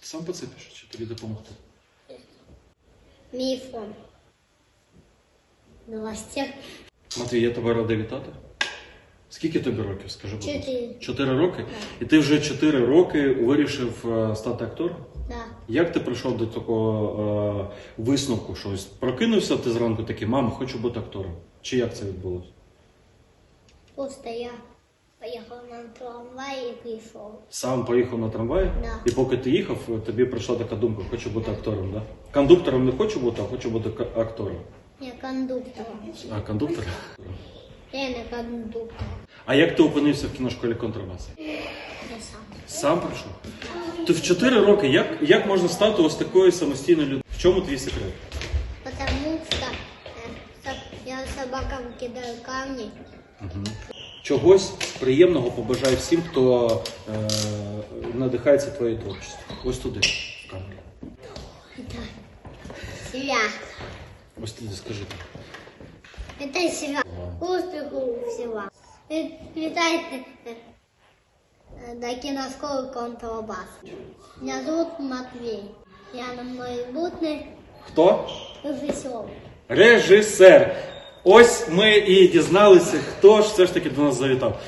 Ти сам поцепиш, чи тобі допомогти? Мій фон. Новостях. Матвій, я тебе радий вітати. Скільки тобі років, скажи, будь ласка? Чотири. Чотири роки? І ти вже чотири роки вирішив е, стати актором? Да. Як ти прийшов до такого е, висновку? що ось прокинувся ти зранку такий, мама, хочу бути актором. Чи як це відбулося? Просто я поїхав на трамвай і прийшов. Сам поїхав на трамваї, Да. і поки ти їхав, тобі прийшла така думка, хочу бути актором, да? Кондуктором не хочу бути, а хочу бути актором. Я кондуктор. А кондуктор? Я не кондуктор. А як ти опинився в кіношколі контрабас? Я сам. Сам прийшов? Ти в 4 роки як, як можна стати ось такою самостійною людиною? В чому твій секрет? Потому что э, со- я собакам кидаю камни Чогось приємного побажай всім, хто е, надихається твоєю творчістю. Ось туди, в камеру. Это себя. Ось туди скажи. Это себя. Успеху всего. И Летайте э, э, до киношколы контрабас. Меня зовут Матвей. Я на майбутний Хто? режиссер. Режисер. Ось ми і дізналися, хто ж все ж таки до нас завітав.